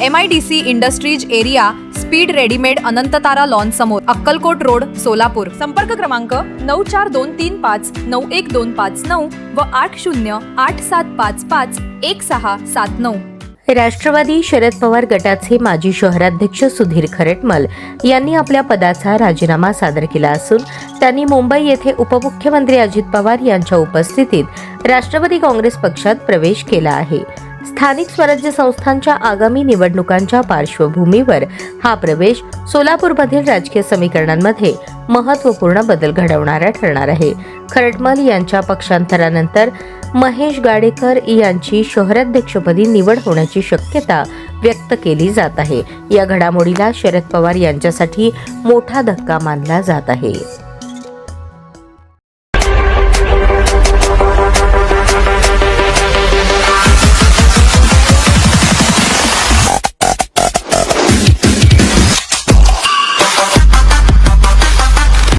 M I D C industries area speed readymade Anantatara lawn समोर Akkalkot road Solapur. संपर्क क्रमांक नऊ चार दोन तीन पाच नऊ एक दोन पाच नऊ व आठ शून्य आठ सात पाच पाच एक सहा सात नऊ. राष्ट्रवादी शरद पवार गटाचे माजी शहराध्यक्ष सुधीर खरटमल यांनी आपल्या पदाचा राजीनामा सादर केला असून त्यांनी मुंबई येथे उपमुख्यमंत्री अजित पवार यांच्या उपस्थितीत राष्ट्रवादी काँग्रेस पक्षात प्रवेश केला आहे. स्थानिक स्वराज्य संस्थांच्या आगामी निवडणुकांच्या पार्श्वभूमीवर हा प्रवेश सोलापूरमधील राजकीय समीकरणांमध्ये महत्त्वपूर्ण बदल घडवणारा ठरणार आहे. खरटमल यांच्या पक्षांतरानंतर महेश गाडेकर यांची शहराध्यक्षपदी निवड होण्याची शक्यता व्यक्त केली जात आहे. या घडामोडीला शरद पवार यांच्यासाठी मोठा धक्का मानला जात आहे.